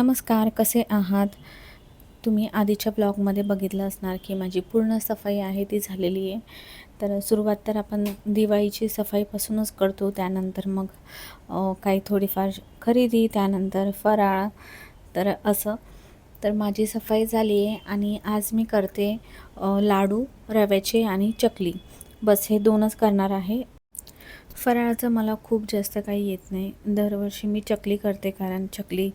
नमस्कार कसे आहात? तुम्ही आधीच्या ब्लॉगमध्ये बघितलं असणार की माझी पूर्ण सफाई आहे ती झालेली आहे. तर सुरुवात तर आपण दिवाळीची सफाईपासूनच करतो. त्यानंतर मग काही थोडीफार खरेदी त्यानंतर फराळ. तर असं. तर माझी सफाई झाली आहे आणि आज मी करते लाडू रव्याचे आणि चकली. बस हे दोनच करणार आहे. फराळाचं मला खूप जास्त काही येत नाही. दरवर्षी मी चकली करते कारण चकली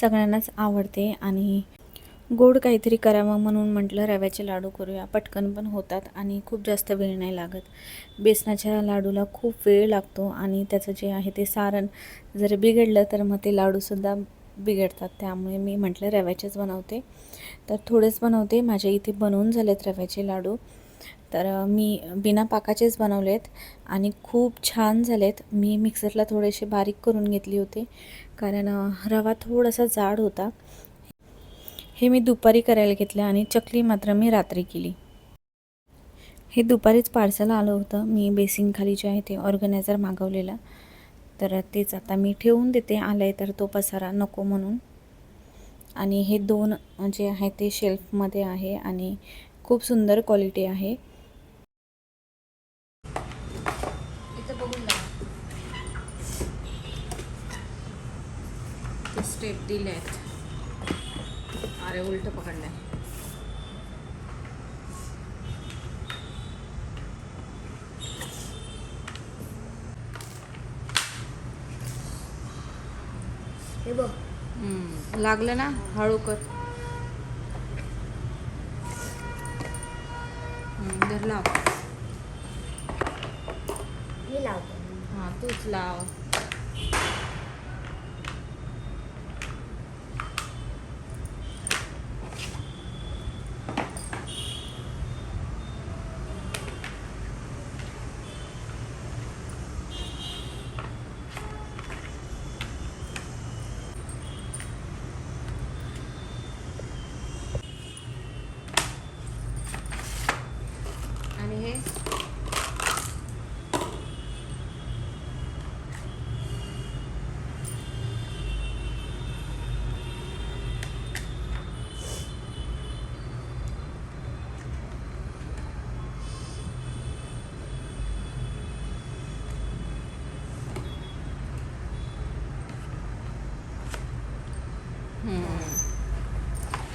सगळ्यांनाच आवडते आणि गोड काहीतरी करावं म्हणून म्हटलं रव्याचे लाडू करूया. पटकन पण होतात आणि खूप जास्त वेळ नाही लागत. बेसनाच्या लाडूला खूप वेळ लागतो आणि त्याचं जे आहे ते सारण जर बिघडलं तर मग ते लाडूसुद्धा बिघडतात. त्यामुळे मी म्हटलं रव्याचेच बनवते. तर थोडेच बनवते. माझ्या इथे बनवून झालेत रव्याचे लाडू. तर मी बिना पाकाचेच बनवलेत आणि खूप छान झालेत. मी मिक्सरला थोडेसे बारीक करून घेतली होते कारण रवा थोडासा जाड होता. हे मी दुपारी करायला घेतलं आणि चकली मात्र मी रात्री केली. हे दुपारीच पार्सल आलं होतं. मी बेसिंगखाली जे आहे ते ऑर्गनायझर मागवलेलं. तर तेच आता मी ठेवून देते. आलं आहे तर तो पसारा नको म्हणून. आणि हे दोन जे आहे ते शेल्फमध्ये आहे आणि खूप सुंदर क्वालिटी आहे. स्टेप दिले आहेत अरे उलट पकडलंय. हे बघ. लागलं ना हळू कर. लाव. मी लावतो. हां तूच लाव. आहे.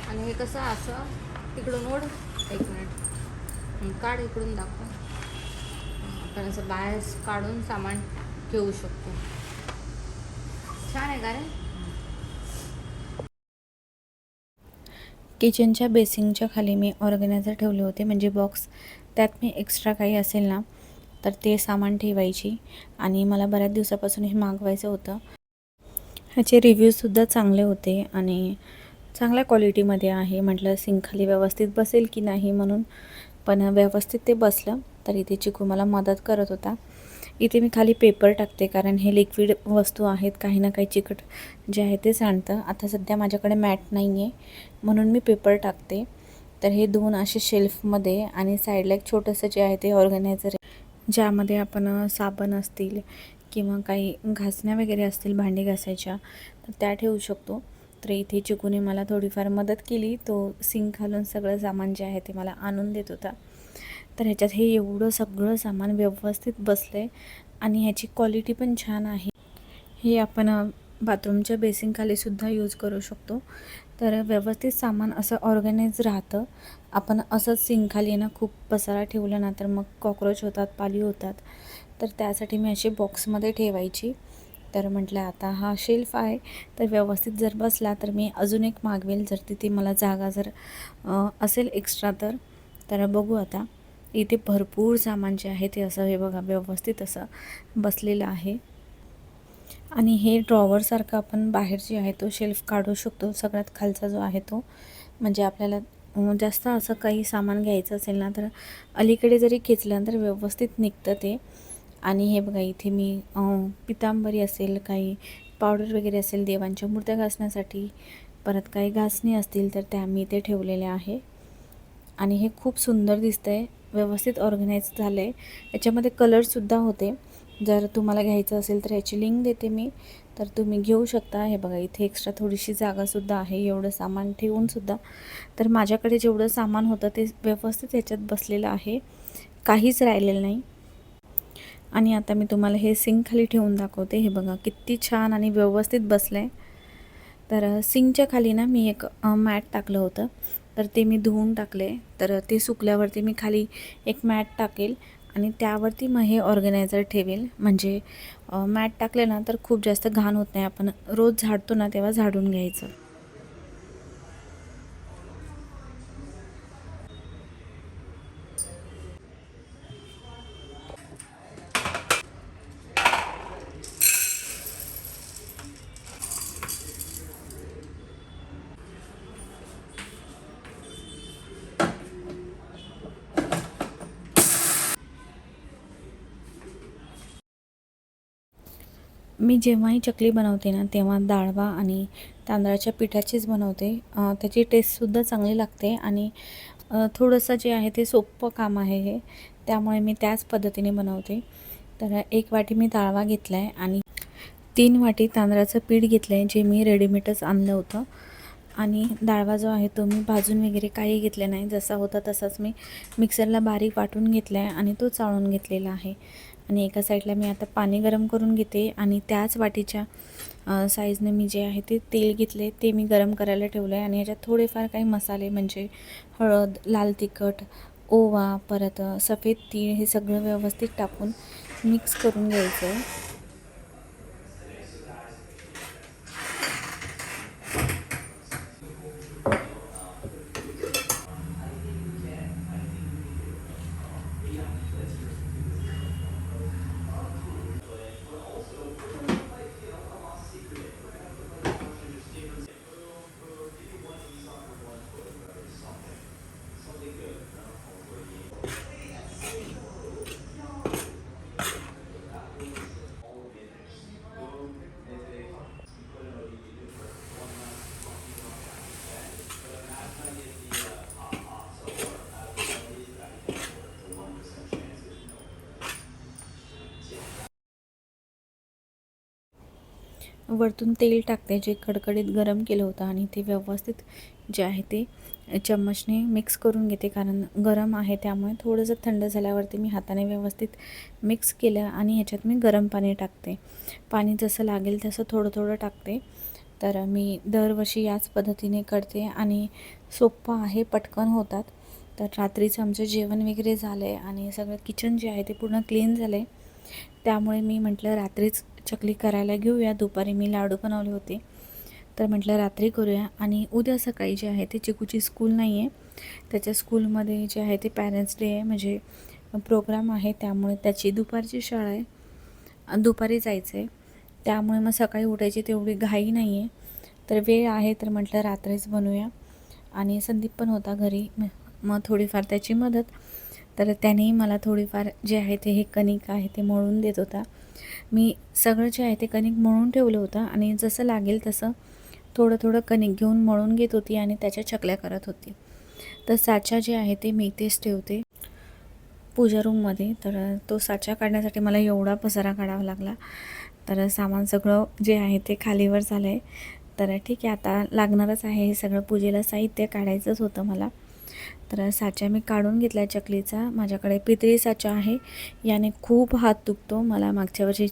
आणि हे कसं असं? तिकडून ओढ. काढ इकडून दाखव. आपण असं बाहेर काढून सामान ठेवू शकतो. छान आहे का रे? किचनच्या बेसिंगच्या खाली मी ऑर्गनायझर ठेवले होते. म्हणजे बॉक्स त्यात मी एक्स्ट्रा काही असेल ना तर ते सामान ठेवायची. आणि मला बऱ्याच दिवसापासून हे मागवायचं होतं. ह्याचे रिव्ह्यूजसुद्धा चांगले होते आणि चांगल्या क्वालिटीमध्ये आहे. म्हटलं सिंक खाली व्यवस्थित बसेल की नाही म्हणून पण व्यवस्थित ते बसलं तर इथे चिकू मला मदत करत होता. इथे मी खाली पेपर टाकते कारण हे लिक्विड वस्तू आहेत काही ना काही चिकट जे आहे ते सांडतं. आता सध्या माझ्याकडे मॅट नाही आहे म्हणून मी पेपर टाकते. तर हे दोन असे शेल्फमध्ये आणि साईडला एक छोटंसं जे आहे ते ऑर्गनायझर ज्यामध्ये आपण साबण असतील किंवा काही घासण्या वगैरे असतील भांडी घासायच्या तर त्या ठेवू शकतो. तर इथे चिकूने मला थोडीफार मदत केली. तो सिंक घालून सगळं सामान जे आहे ते मला आणून देत होता. तर ह्याच्यात हे एवढं सगळं सामान व्यवस्थित बसलं आहे आणि ह्याची क्वालिटी पण छान आहे. हे आपण बाथरूमच्या बेसिंगखालीसुद्धा यूज करू शकतो. तर व्यवस्थित सामान असं ऑर्गनाईज राहतं. आपण असंच सिंकखाली ना खूप पसारा ठेवला ना तर मग कॉक्रोच होतात पाली होतात. तर त्यासाठी मी अशी बॉक्समध्ये ठेवायची. तर म्हटलं आता हा शेल्फ आहे. तर व्यवस्थित जर बसला तर मी अजून एक मागवेल. जर तिथे मला जागा जर असेल एक्स्ट्रा तर तर बघू आता. इथे भरपूर सामान जे आहे ते असं हे बघा व्यवस्थित असं बसलेलं आहे. आणि हे ड्रॉवरसारखं आपण बाहेर जे आहे तो शेल्फ काढू शकतो. सगळ्यात खालचा जो आहे तो. म्हणजे आपल्याला जास्त असं काही सामान घ्यायचं असेल ना तर अलीकडे जरी खेचलं तर व्यवस्थित निघतं ते. आणि हे बघा इथे मी पितांबरी असेल काही पावडर वगैरे असेल देवांच्या मूर्त्या घासण्यासाठी परत काही घासणी असतील तर त्या मी इथे ठेवलेल्या आहे. आणि हे खूप सुंदर दिसतं आहे व्यवस्थित ऑर्गनाईज झालं आहे याच्यामध्ये कलरसुद्धा होते. जर तुम्हाला घ्यायचं असेल तर याची लिंक देते मी. तर तुम्ही घेऊ शकता. हे बघा इथे एक्स्ट्रा थोडीशी जागासुद्धा आहे एवढं सामान ठेवूनसुद्धा तर माझ्याकडे जेवढं सामान होतं ते व्यवस्थित ह्याच्यात बसलेलं आहे. काहीच राहिलेलं नाही. आणि आता मी तुम्हाला हे सिंक खाली ठेवून दाखवते. हे बघा किती छान आणि व्यवस्थित बसलं आहे तर सिंकच्या खाली ना मी एक मॅट टाकलं होतं. तर ते मी धुवून टाकले. तर ते सुकल्यावरती मी खाली एक मॅट टाकेल आणि त्यावरती मग हे ऑर्गनायझर ठेवेल. म्हणजे मॅट टाकले ना तर खूप जास्त घाण होत नाही. आपण रोज झाडतो ना तेव्हा झाडून घ्यायचं. मी जेव्हाही चकली बनवते ना तेव्हा डाळवा आणि तांदळाच्या पिठाचीच बनवते. त्याची टेस्टसुद्धा चांगली लागते आणि थोडंसं जे आहे ते सोपं काम आहे हे. त्यामुळे मी त्याच पद्धतीने बनवते. तर एक वाटी मी डाळवा घेतला आहे आणि तीन वाटी तांदळाचं पीठ घेतलं आहे जे मी रेडीमेडच आणलं होतं. आणि डाळवा जो आहे तो मी भाजून वगैरे काही घेतले नाही. जसा होता तसाच मी मिक्सरला बारीक वाटून घेतला आहे आणि तो चाळून घेतलेला आहे. आणि एका साईडला मी आता पाणी गरम करून घेते आणि त्याच वाटीच्या साईजने मी जे आहे ते तेल घेतले ते मी गरम करायला ठेवलं आहे आणि याच्यात थोडेफार काही मसाले म्हणजे हळद लाल तिखट ओवा परत सफेद तीळ हे सगळं व्यवस्थित टाकून मिक्स करून घ्यायचं आहे वरतून तेल टाकते जे कडकडीत गरम केलं होतं आणि ते व्यवस्थित जे आहे ते चम्मचने मिक्स करून घेते. कारण गरम आहे त्यामुळे थोडंसं थंड झाल्यावरती मी हाताने व्यवस्थित मिक्स केलं आणि ह्याच्यात मी गरम पाणी टाकते. पाणी जसं लागेल तसं थोडं थोडं टाकते. तर मी दरवर्षी याच पद्धतीने करते आणि सोपं आहे पटकन होतात. तर रात्रीचं आमचं जेवण वगैरे झालं आहे आणि सगळं किचन जे आहे ते पूर्ण क्लीन झालं आहे त्यामुळे मी म्हटलं रात्रीच चकली करायला घेऊया. दुपारी मी लाडू बनवले होते. तर म्हटलं रात्री करूया. आणि उद्या सकाळी जे आहे ते चिकूची स्कूल नाही आहे त्याच्या स्कूलमध्ये जे आहे ते पॅरेंट्स डे आहे. म्हणजे प्रोग्राम आहे. त्यामुळे त्याची दुपारची शाळा आहे. दुपारी जायचं आहे त्यामुळे मग सकाळी उठायची तेवढी घाई नाही आहे तर वेळ आहे. तर म्हटलं रात्रीच बनवूया. आणि संदीप पण होता घरी. मग थोडीफार त्याची मदत. तर त्यानेही मला थोडीफार जे आहे ते हे कणिक आहे ते मळून देत होता. मी सगळं जे आहे ते कणिक मळून ठेवलं होतं आणि जसं लागेल तसं थोडं थोडं कणिक घेऊन मळून घेत होती आणि त्याच्या चकल्या करत होती. तर साचा जे आहे ते मी इथेच ठेवते पूजा रूममध्ये तर तो साचा काढण्यासाठी मला एवढा पसारा काढावा लागला. तर सामान सगळं जे आहे ते खालीवर झालं आहे तर ठीक आहे आता लागणारच आहे हे सगळं पूजेला साहित्य काढायचंच होतं मला. तर साचा मी काढून घेतला आहे चकलीचा. माझ्याकडे पितळी साचा आहे. याने खूप हात दुखतो. मला मागच्या वर्षी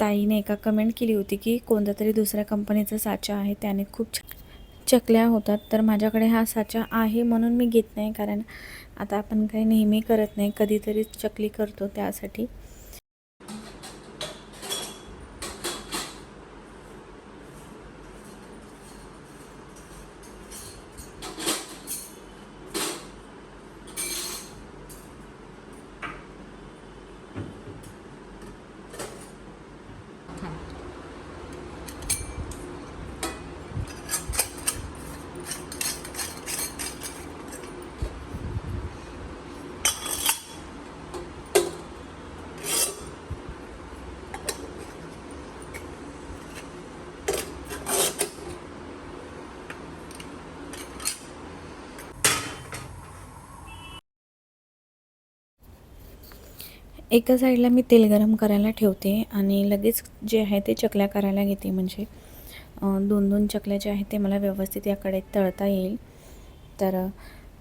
ताईने एका कमेंट केली होती की कोणत्या तरी दुसऱ्या कंपनीचा साचा आहे. त्याने खूप चकल्या होतात. तर माझ्याकडे हा साचा आहे म्हणून मी घेत नाही. कारण आता आपण काही नेहमी करत नाही. कधीतरी चकली करतो त्यासाठी. एका साईडला मी तेल गरम करायला ठेवते आणि लगेच जे आहे ते चकल्या करायला घेते. म्हणजे दोन दोन चकल्या जे आहेत ते मला व्यवस्थित याकडे तळता येईल. तर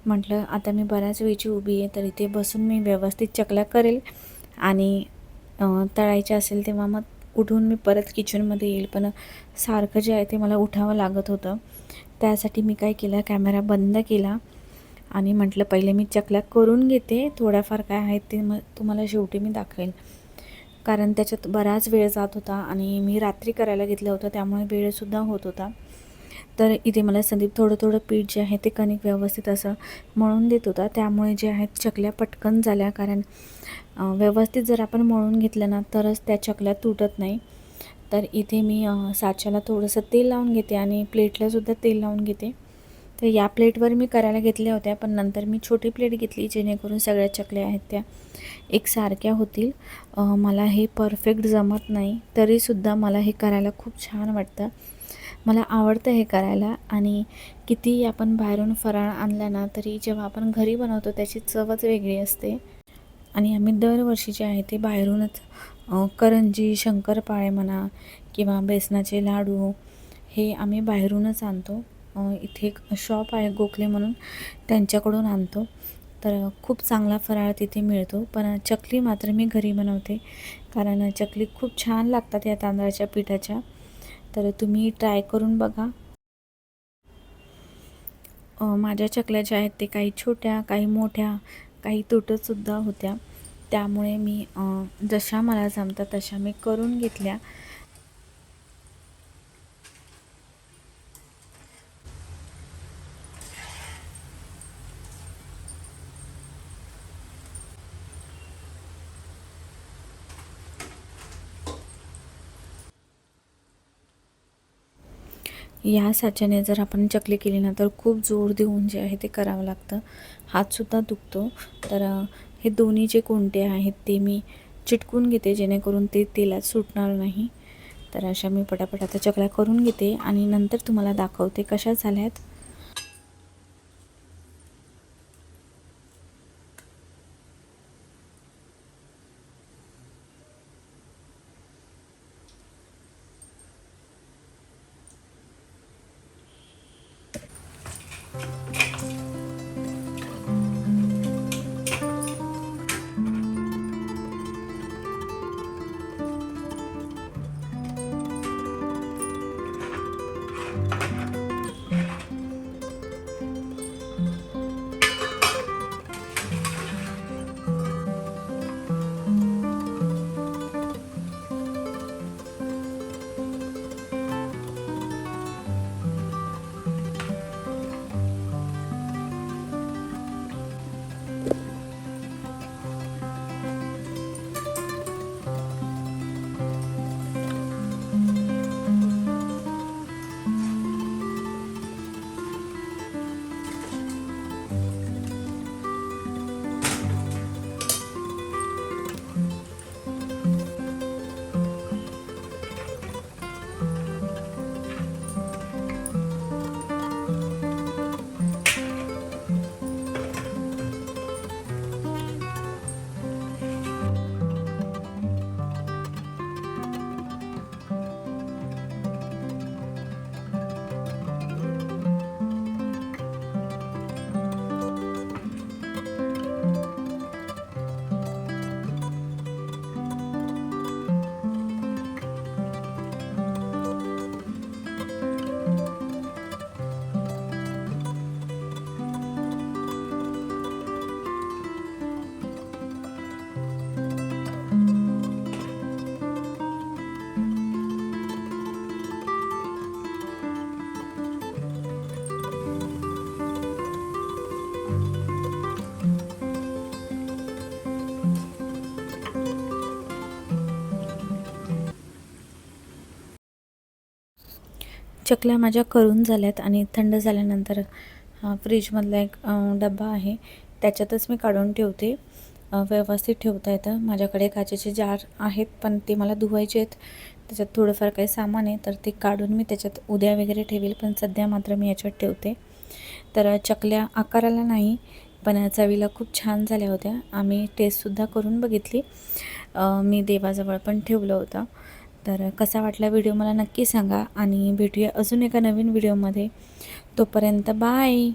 म्हटलं आता मी बऱ्याच वेळची उभी आहे तर इथे बसून मी व्यवस्थित चकल्या करेल. आणि तळायच्या असेल तेव्हा मग उठून मी परत किचनमध्ये येईल. पण सारखं जे आहे ते मला उठावं लागत होतं. त्यासाठी मी काय केलं कॅमेरा बंद केला. आणि म्हटलं पहिले मी चकल्या करून घेते. थोड्याफार काय आहेत ते मग तुम्हाला शेवटी मी दाखवेल. कारण त्याच्यात बराच वेळ जात होता आणि मी रात्री करायला घेतलं होतं त्यामुळे वेळसुद्धा होत होता. तर इथे मला संदीप थोडं थोडं पीठ जे आहे ते कणिक व्यवस्थित असं मळून देत होता. त्यामुळे जे आहेत चकल्या पटकन झाल्या. कारण व्यवस्थित जर आपण मळून घेतलं ना तरच त्या चकल्या तुटत नाही. तर इथे मी साच्याला थोडंसं तेल लावून घेते आणि प्लेटलासुद्धा तेल लावून घेते. तर या प्लेटवर मी करायला घेतल्या होत्या पण नंतर मी छोटी प्लेट घेतली जेणेकरून सगळ्या चकल्या आहेत त्या एकसारख्या होतील. मला हे परफेक्ट जमत नाही तरीसुद्धा मला हे करायला खूप छान वाटतं. मला आवडतं हे करायला आणि कितीही आपण बाहेरून फराळ आणला ना तरी जेव्हा आपण घरी बनवतो त्याची चवच वेगळी असते. आणि आम्ही दरवर्षी जे आहे ते बाहेरूनच करंजी शंकरपाळे म्हणा किंवा बेसनाचे लाडू हे आम्ही बाहेरूनच आणतो. इथे एक शॉप आहे गोखले म्हणून. त्यांच्याकडून आणतो. तर खूप चांगला फराळ तिथे मिळतो. पण चकली मात्र मी घरी बनवते. कारण चकली खूप छान लागतात या तांदळाच्या पिठाच्या. तर तुम्ही ट्राय करून बघा. माझ्या चकल्या ज्या आहेत ते काही छोट्या काही मोठ्या काही तुटतसुद्धा होत्या. त्यामुळे मी जशा मला जमतात तशा मी करून घेतल्या. या साच्याने जर आपण चकली केली ना तर खूप जोर देऊन जे आहे ते करावं लागतं. हातसुद्धा दुखतो. तर हे दोन्ही जे कोणते आहेत ते मी चिटकून घेते जेणेकरून ते तेलात सुटणार नाही. तर अशा मी पटापट आता चकल्या करून घेते आणि नंतर तुम्हाला दाखवते कशा झाल्यात. चकल्या माझ्या करून झाल्यात आणि थंड झाल्यानंतर हा फ्रीजमधला एक डब्बा डबा आहे त्याच्यातच मी काढून ठेवते. व्यवस्थित ठेवता येतं. माझ्याकडे काचेचे जार आहेत पण ते मला धुवायचे आहेत. त्याच्यात थोडंफार काही सामान आहे तर ते काढून मी त्याच्यात उद्या वगैरे ठेवेल पण सध्या मात्र मी याच्यात ठेवते. तर चकल्या आकाराला नाही पण चवीला खूप छान झाल्या होत्या. आम्ही टेस्टसुद्धा करून बघितली. मी देवाजवळ पण ठेवलं होतं. तर कसा वाटला व्हिडिओ मला नक्की सांगा आणि भेटूया अजून एका नवीन व्हिडिओमध्ये. तोपर्यंत बाय.